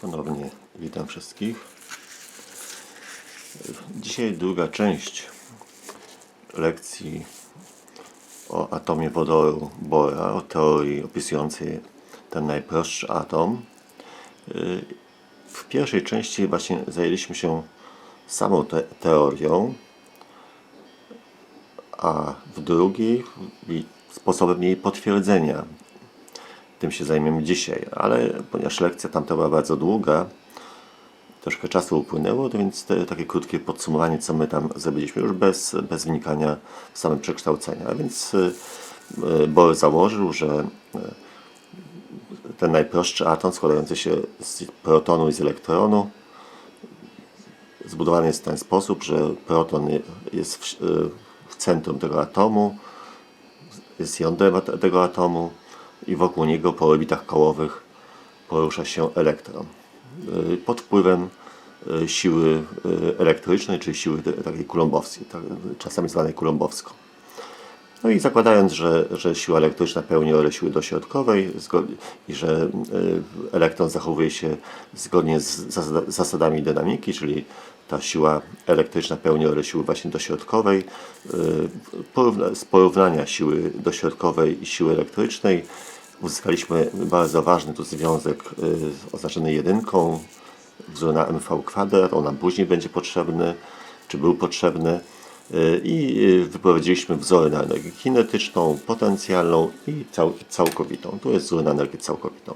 Ponownie witam wszystkich. Dzisiaj druga część lekcji o atomie wodoru Bohra, o teorii opisującej ten najprostszy atom. W pierwszej części właśnie zajęliśmy się samą te teorią, a w drugiej sposobem jej potwierdzenia tym się zajmiemy dzisiaj, ale ponieważ lekcja tamta była bardzo długa, troszkę czasu upłynęło, to więc te, takie krótkie podsumowanie, co my tam zrobiliśmy, już bez, bez wnikania w same przekształcenia. A więc y, y, Bohr założył, że y, ten najprostszy atom składający się z protonu i z elektronu zbudowany jest w ten sposób, że proton jest w, w centrum tego atomu, jest jądrem tego atomu i wokół niego po orbitach kołowych porusza się elektron. Y, Pod wpływem y, siły y, elektrycznej, czyli siły takiej kulombowskiej, tak, czasami zwanej kulombowską. No i zakładając, że, że siła elektryczna pełni rolę siły dośrodkowej i że elektron zachowuje się zgodnie z zasada- zasadami dynamiki, czyli ta siła elektryczna pełni rolę siły właśnie dośrodkowej, z porównania siły dośrodkowej i siły elektrycznej uzyskaliśmy bardzo ważny tu związek y, oznaczony jedynką, wzór na mv kwadrat, on nam później będzie potrzebny, czy był potrzebny. Y, I y, wyprowadziliśmy wzory na energię kinetyczną, potencjalną i cał, całkowitą. Tu jest wzór na energię całkowitą.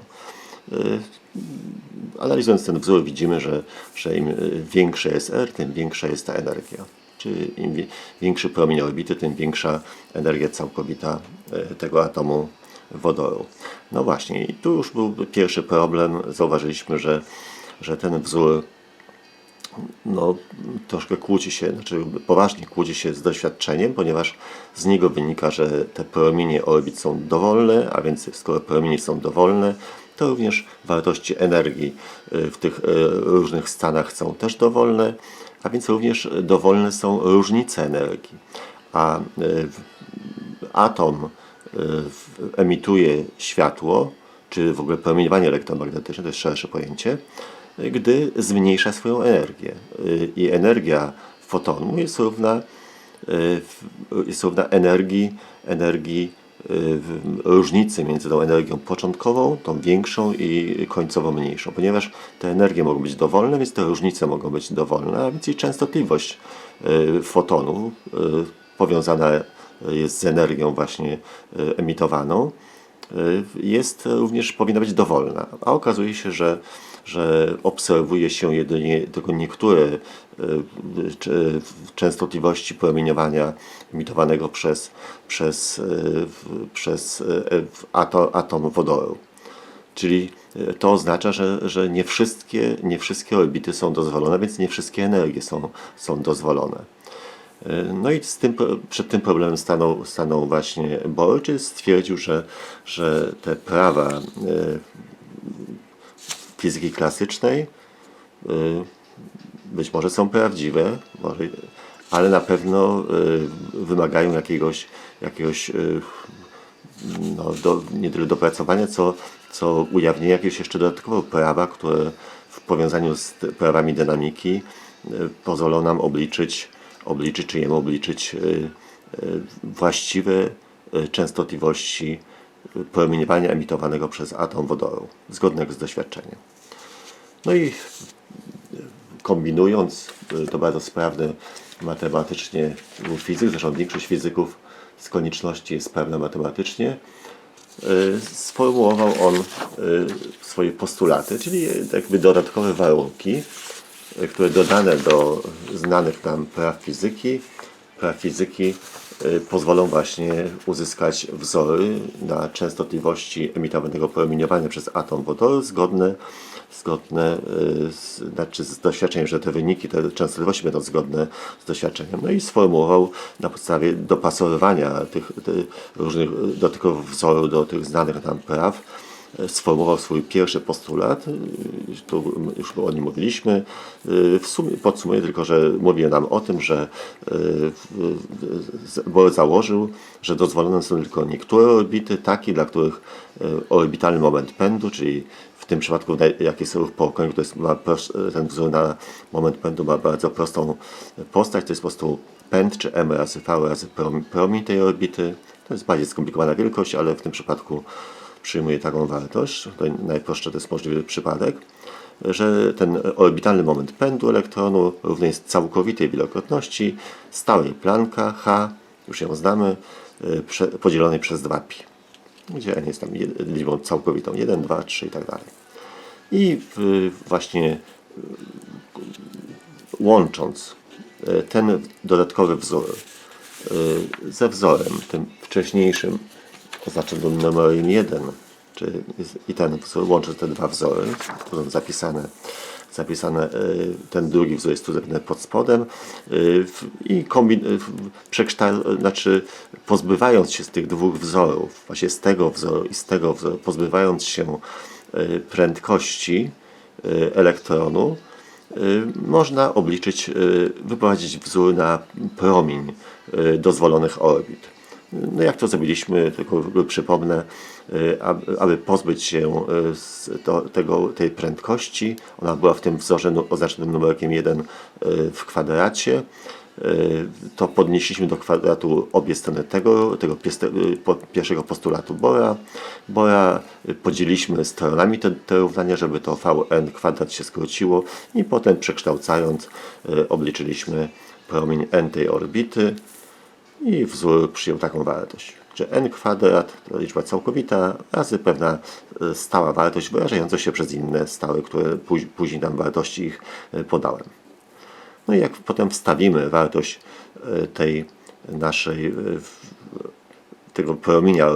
Analizując ten wzór widzimy, że, że im większe jest R, tym większa jest ta energia. Czyli im wi- większy promień orbity, tym większa energia całkowita tego atomu wodoru. No właśnie, i tu już był pierwszy problem. Zauważyliśmy, że, że ten wzór no, troszkę kłóci się, znaczy poważnie kłóci się z doświadczeniem, ponieważ z niego wynika, że te promienie orbit są dowolne, a więc skoro promienie są dowolne, to również wartości energii y, w tych y, różnych stanach są też dowolne, a więc również dowolne są różnice energii. A y, atom emituje światło, czy w ogóle promieniowanie elektromagnetyczne, to jest szersze pojęcie, gdy zmniejsza swoją energię. Y, I energia fotonu jest równa, y, jest równa energii, energii y, różnicy między tą energią początkową, tą większą i końcowo mniejszą. Ponieważ te energie mogą być dowolne, więc te różnice mogą być dowolne, a więc i częstotliwość fotonu powiązana jest z energią właśnie y, emitowaną, y, jest również powinna być dowolna. A okazuje się, że, że obserwuje się jedynie tylko niektóre czy- częstotliwości promieniowania emitowanego przez, przez, przez atom, atom wodoru. Czyli e, to oznacza, że, że nie, wszystkie, nie wszystkie orbity są dozwolone, więc nie wszystkie energie są, są dozwolone. E, No i z tym, przed tym problemem stanął, stanął właśnie Bohr, czyli stwierdził, że, że te prawa e, fizyki klasycznej e, być może są prawdziwe, może, ale na pewno wymagają jakiegoś, jakiegoś no, do, nie tyle dopracowania, co, co ujawnienia jakiegoś jeszcze dodatkowego prawa, które w powiązaniu z prawami dynamiki pozwolą nam obliczyć, obliczyć czy jemu obliczyć y, y, właściwe y, częstotliwości promieniowania emitowanego przez atom wodoru, zgodnego z doświadczeniem. No i kombinując, to bardzo sprawny matematycznie fizyk, zresztą większość fizyków z konieczności jest sprawna matematycznie, sformułował on swoje postulaty, czyli jakby dodatkowe warunki, które dodane do znanych nam praw fizyki, praw fizyki y, pozwolą właśnie uzyskać wzory na częstotliwości emitowanego promieniowania przez atom wodoru zgodne, zgodne y, z, znaczy z doświadczeniem, że te wyniki, te częstotliwości będą zgodne z doświadczeniem. No i sformułował na podstawie dopasowywania tych, tych różnych dodatkowych wzorów do tych znanych nam praw e, sformułował swój pierwszy postulat. Tu już o nim mówiliśmy. Y, W sumie podsumuję tylko, że mówi nam o tym, że y, Bohr założył, że dozwolone są tylko niektóre orbity, takie, dla których y, orbitalny moment pędu, czyli w tym przypadku, jak jest ruch po okręgu, to jest, ma ten wzór na moment pędu ma bardzo prostą postać, to jest po prostu pęd, czy m razy v razy prom- promień tej orbity. To jest bardziej skomplikowana wielkość, ale w tym przypadku przyjmuje taką wartość. To najprostszy to jest możliwy przypadek, że ten orbitalny moment pędu elektronu równy jest całkowitej wielokrotności stałej Plancka h, już ją znamy, y, podzielonej przez 2pi, gdzie n jest tam liczbą całkowitą 1, 2, 3 i tak dalej. I y, właśnie łącząc e, ten dodatkowy wzór ze wzorem, tym wcześniejszym, oznaczonym numerem 1, czy, i ten wzór, łącząc te dwa wzory, tu są zapisane, zapisane, e, ten drugi wzór jest tu zapisany pod spodem e, i kombin, przekształ, znaczy pozbywając się z tych dwóch wzorów, właśnie z tego wzoru i z tego wzoru, pozbywając się e, prędkości e, elektronu, można obliczyć, wyprowadzić wzór na promień dozwolonych orbit. No jak to zrobiliśmy, tylko przypomnę, y, aby, pozbyć się y, tego, tej prędkości, ona była w tym wzorze oznaczonym numerkiem 1 y, w kwadracie, to podnieśliśmy do kwadratu obie strony tego, tego pierwszego postulatu Bora. Bora podzieliliśmy stronami te, te równania, żeby to Vn kwadrat się skróciło i potem przekształcając obliczyliśmy promień n tej orbity i wzór przyjął taką wartość, że n kwadrat to liczba całkowita razy pewna y, stała wartość wyrażająca się przez inne stałe, które póź- później nam wartości ich y, podałem. No i jak potem wstawimy wartość e, tej naszej e, tego promienia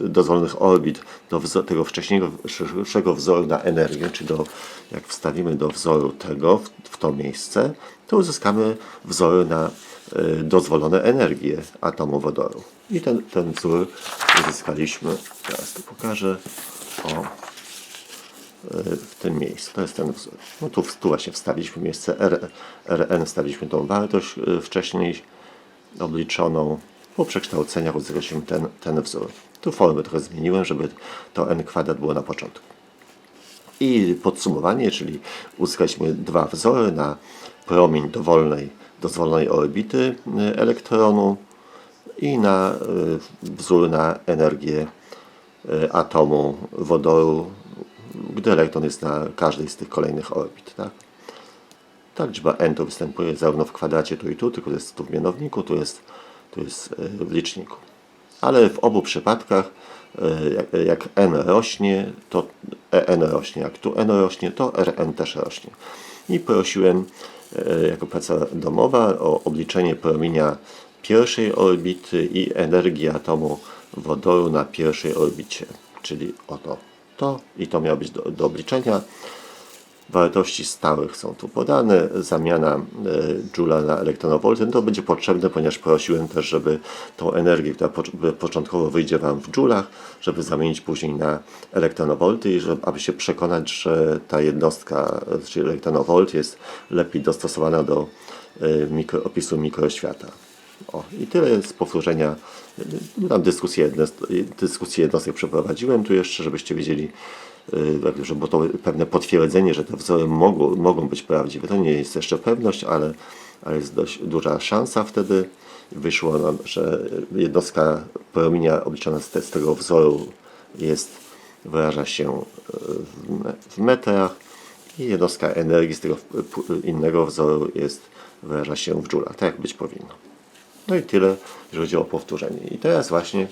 dozwolonych orbit do tego wcześniejszego wzoru na energię, czy do, jak wstawimy do wzoru tego w, w to miejsce, to uzyskamy wzory na e, dozwolone energie atomu wodoru. I ten, ten wzór uzyskaliśmy, teraz to pokażę, o, w tym miejscu. To jest ten wzór. No tu, tu właśnie wstawiliśmy miejsce R, Rn, wstawiliśmy tą wartość y, wcześniej obliczoną. Po przekształceniach uzyskaliśmy ten, ten wzór. Tu formę trochę zmieniłem, żeby to n kwadrat było na początku. I podsumowanie, czyli uzyskaliśmy dwa wzory na promień dowolnej, dozwolonej orbity y, elektronu i na y, wzór na energię y, atomu wodoru, gdy elektron jest na każdej z tych kolejnych orbit. Tak? Ta liczba n to występuje zarówno w kwadracie tu i tu, tylko jest tu w mianowniku, tu jest, tu jest w liczniku. Ale w obu przypadkach, jak, jak n rośnie, to e, n rośnie. Jak tu n rośnie, to rn też rośnie. I prosiłem y, jako praca domowa o obliczenie promienia pierwszej orbity i energii atomu wodoru na pierwszej orbicie. Czyli oto to i to miało być do, do obliczenia. Wartości stałych są tu podane. Zamiana e, Joula na elektronowolty no to będzie potrzebne, ponieważ prosiłem też, żeby tą energię, która po, początkowo wyjdzie Wam w Joulach, żeby zamienić później na elektronowolty i żeby, aby się przekonać, że ta jednostka, czyli elektronowolt jest lepiej dostosowana do e, mikro, opisu mikroświata. O, I tyle z powtórzenia. Tam dyskusję, dyskusję jednostek przeprowadziłem tu jeszcze, żebyście wiedzieli, że było to pewne potwierdzenie, że te wzory mogą, mogą być prawdziwe. To nie jest jeszcze pewność, ale, ale jest dość duża szansa wtedy. Wyszło nam, że jednostka promienia obliczona z, te, z tego wzoru jest, wyraża się y, w, me, w metrach i jednostka energii z tego innego wzoru jest, wyraża się w joulach, tak jak być powinno. No i tyle, jeżeli chodzi o powtórzenie. I teraz właśnie,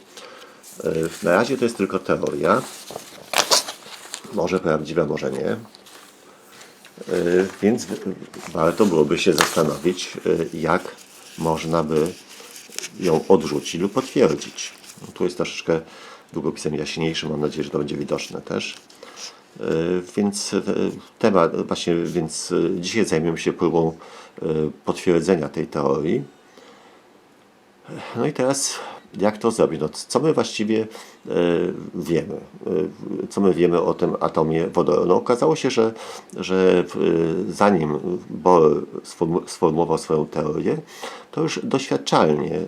e, na razie to jest tylko teoria. Może prawdziwa, może nie. E, Więc w- warto byłoby się zastanowić, e, jak można by ją odrzucić lub potwierdzić. No, tu jest troszeczkę długopisem jaśniejszym, mam nadzieję, że to będzie widoczne też. Więc temat, właśnie, więc dzisiaj zajmiemy się próbą potwierdzenia tej teorii. No i teraz jak to zrobić? No, co my właściwie e, wiemy? E, co my wiemy o tym atomie wodoru? No, okazało się, że, że e, zanim Bohr sformu- sformułował swoją teorię, to już doświadczalnie,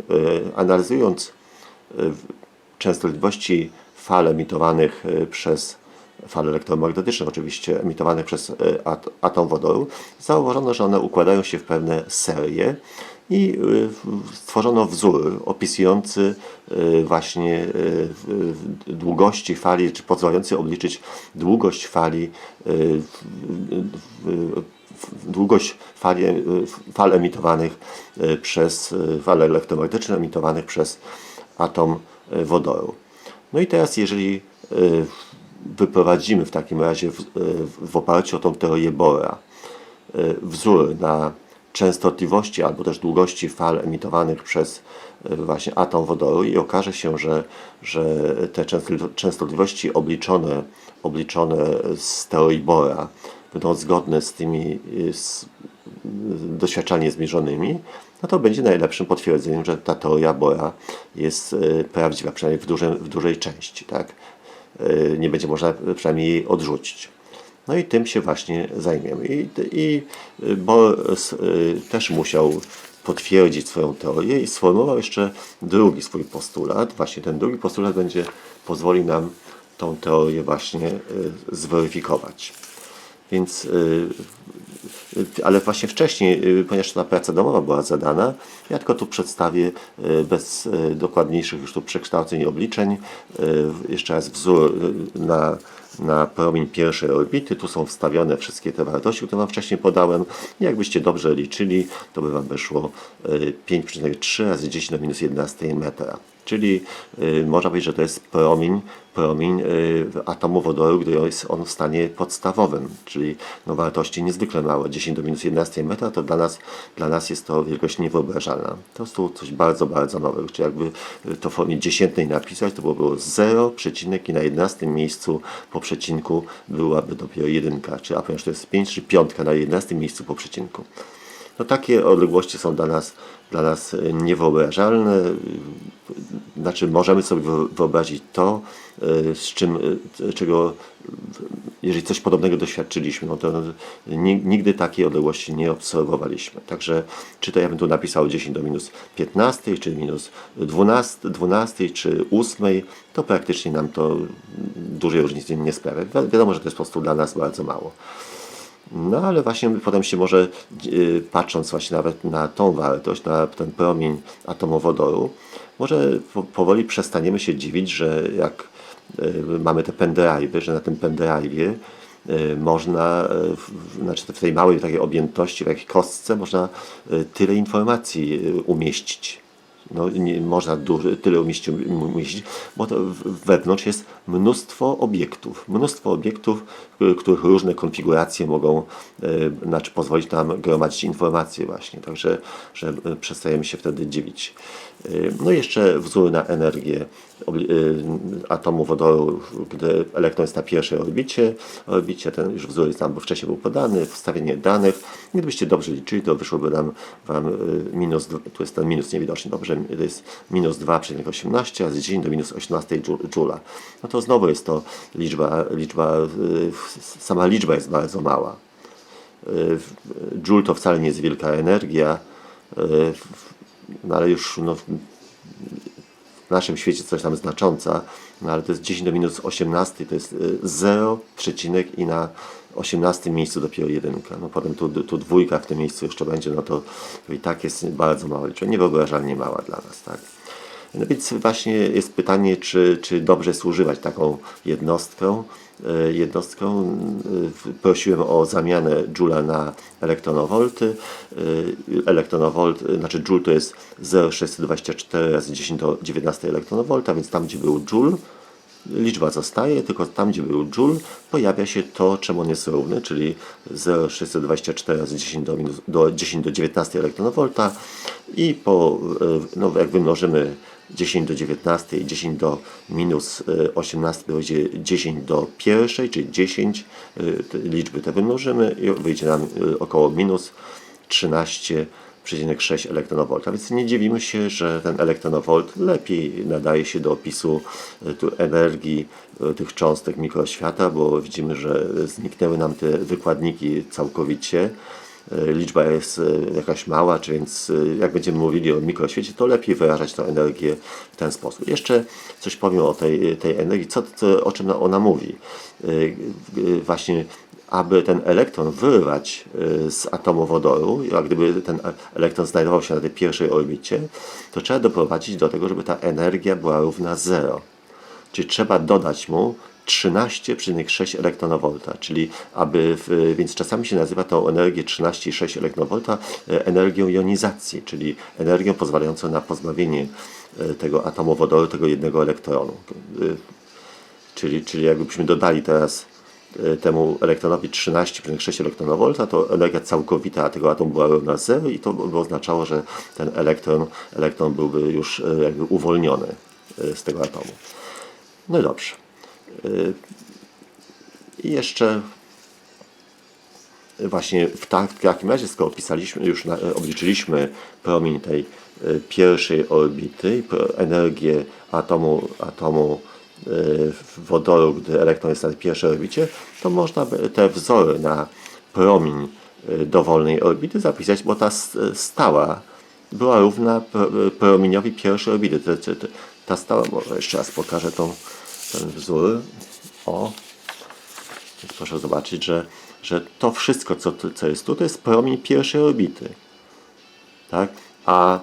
analizując częstotliwości fal emitowanych przez fal elektromagnetyczne, oczywiście emitowanych przez at- atom wodoru, zauważono, że one układają się w pewne serie i w- stworzono wzór opisujący e, właśnie w- długości fali, czy pozwalający obliczyć długość fali, długość fali, fal emitowanych przez fale elektromagnetyczne emitowanych przez atom wodoru. No i teraz, jeżeli wyprowadzimy w takim razie w, w oparciu o tą teorię Bora wzór na częstotliwości albo też długości fal emitowanych przez e, właśnie atom wodoru i okaże się, że, że te częstotli- częstotliwości obliczone, obliczone z teorii Bora będą zgodne z tymi e, z, doświadczalnie zmierzonymi, no to będzie najlepszym potwierdzeniem, że ta teoria Bora jest e, prawdziwa, przynajmniej w, dużym, w dużej części. Tak? Nie będzie można przynajmniej jej odrzucić. No i tym się właśnie zajmiemy. I, i Bohr s- y, też musiał potwierdzić swoją teorię i sformułował jeszcze drugi swój postulat. Właśnie ten drugi postulat będzie pozwoli nam tą teorię właśnie y, zweryfikować. Więc, y, y, ale właśnie wcześniej, y, ponieważ ta praca domowa była zadana, ja tylko tu przedstawię y, bez y, dokładniejszych już tu przekształceń i obliczeń, jeszcze raz wzór na, na promień pierwszej orbity. Tu są wstawione wszystkie te wartości, które Wam wcześniej podałem. Jakbyście dobrze liczyli, to by Wam wyszło y, 5,3 razy 10 do minus 11 metra. Czyli y, można powiedzieć, że to jest promień, promień y, atomu wodoru, gdy jest on w stanie podstawowym, czyli no, wartości niezwykle małe. 10 do minus 11 metra to dla nas, dla nas jest to wielkość niewyobrażalna. To jest tu coś bardzo, bardzo nowego. Czyli jakby to w formie dziesiętnej napisać, to byłoby 0, przecinek i na 11 miejscu po przecinku byłaby dopiero jedynka, czy a ponieważ to jest 5 czy piątka na 11 miejscu po przecinku. No takie odległości są dla nas, dla nas e, niewyobrażalne. Znaczy możemy sobie wyo- wyobrazić to, e, z czym, e, czego, jeżeli coś podobnego doświadczyliśmy, no to ni- nigdy takiej odległości nie obserwowaliśmy. Także czy to ja bym tu napisał 10 do minus 15, czy minus 12, 12 czy 8, to praktycznie nam to dużej różnicy nie sprawia. Wi- Wiadomo, że to jest po prostu dla nas bardzo mało. No ale właśnie potem się może, yy, patrząc właśnie nawet na tą wartość, na ten promień atomowodoru, może po, powoli przestaniemy się dziwić, że jak yy, mamy te pendrive'y, że na tym pendrive'ie yy, można, znaczy w tej małej takiej objętości, w jakiej kostce można tyle informacji umieścić no, nie można duży, tyle umieścić, bo to wewnątrz jest mnóstwo obiektów. Mnóstwo obiektów, których różne konfiguracje mogą y, znaczy pozwolić nam gromadzić informacje właśnie. Także że y, przestajemy się wtedy dziwić. Y, No i jeszcze wzór na energię atomu wodoru, gdy elektron jest na pierwszej orbicie. Orbicie ten już wzór jest bo wcześniej był podany, wstawienie danych. Gdybyście dobrze liczyli, to wyszłoby nam wam y, minus, tu jest ten minus niewidoczny, dobrze, to jest minus 2,18 razy 10 do minus 18 dżu- dżula. No to znowu jest to liczba, liczba y, sama liczba jest bardzo mała. Y, Joule to wcale nie jest wielka energia, y, no ale już no, w naszym świecie coś tam znacząca, no ale to jest 10 do minus 18, to jest y, 0, przecinek i na 18 miejscu dopiero jedynka. No potem tu, tu dwójka w tym miejscu jeszcze będzie, no to, to i tak jest bardzo mała liczba, niewyobrażalnie mała dla nas, tak. No więc właśnie jest pytanie, czy, czy dobrze jest używać taką jednostką. E, Jednostką e, prosiłem o zamianę Joula na elektronowolty. E, Elektronowolt, znaczy Joule to jest 0,624 razy 10 do 19 elektronowolta, więc tam gdzie był Joule, liczba zostaje, tylko tam, gdzie był joule, pojawia się to, czemu on jest równy, czyli 0,624 razy 10 do, minus, do 10 do 19 elektronowolta i po, no, jak wymnożymy 10 do 19 i 10 do minus e, 18 to będzie 10 do pierwszej, czyli 10 e, liczby te wymnożymy i wyjdzie nam e, około minus 13 13,6 elektronowolta. Więc nie dziwimy się, że ten elektronowolt lepiej nadaje się do opisu e, energii e, tych cząstek mikroświata, bo widzimy, że zniknęły nam te wykładniki całkowicie. E, Liczba jest e, jakaś mała, czy więc e, jak będziemy mówili o mikroświecie, to lepiej wyrażać tę energię w ten sposób. Jeszcze coś powiem o tej, tej energii, co, co, o czym ona mówi. Właśnie aby ten elektron wyrwać z atomu wodoru, jak gdyby ten elektron znajdował się na tej pierwszej orbicie, to trzeba doprowadzić do tego, żeby ta energia była równa 0. Czyli trzeba dodać mu 13,6 elektronowolta, czyli aby, w, więc czasami się nazywa tą energię 13,6 elektronowolta e, energią jonizacji, czyli energią pozwalającą na pozbawienie e, tego atomu wodoru tego jednego elektronu. Y, Czyli, czyli jakbyśmy dodali teraz e, temu elektronowi 13,6 elektronowolta, to energia całkowita tego atomu była równa 0 i to by oznaczało, że ten elektron, elektron byłby już e, jakby uwolniony e, z tego atomu. No i dobrze. E, I jeszcze właśnie w, tak, takim razie, skoro opisaliśmy, już obliczyliśmy promień tej e, pierwszej orbity, energię atomu, atomu e, wodoru, gdy elektron jest na pierwszej orbicie, to można te wzory na promień dowolnej orbity zapisać, bo ta stała była równa pro- promieniowi pierwszej orbity. Te- Ta stała, może jeszcze raz pokażę tą, ten wzór. O, więc proszę zobaczyć, że, że to wszystko, co, co jest tu, to jest promień pierwszej orbity. Tak? A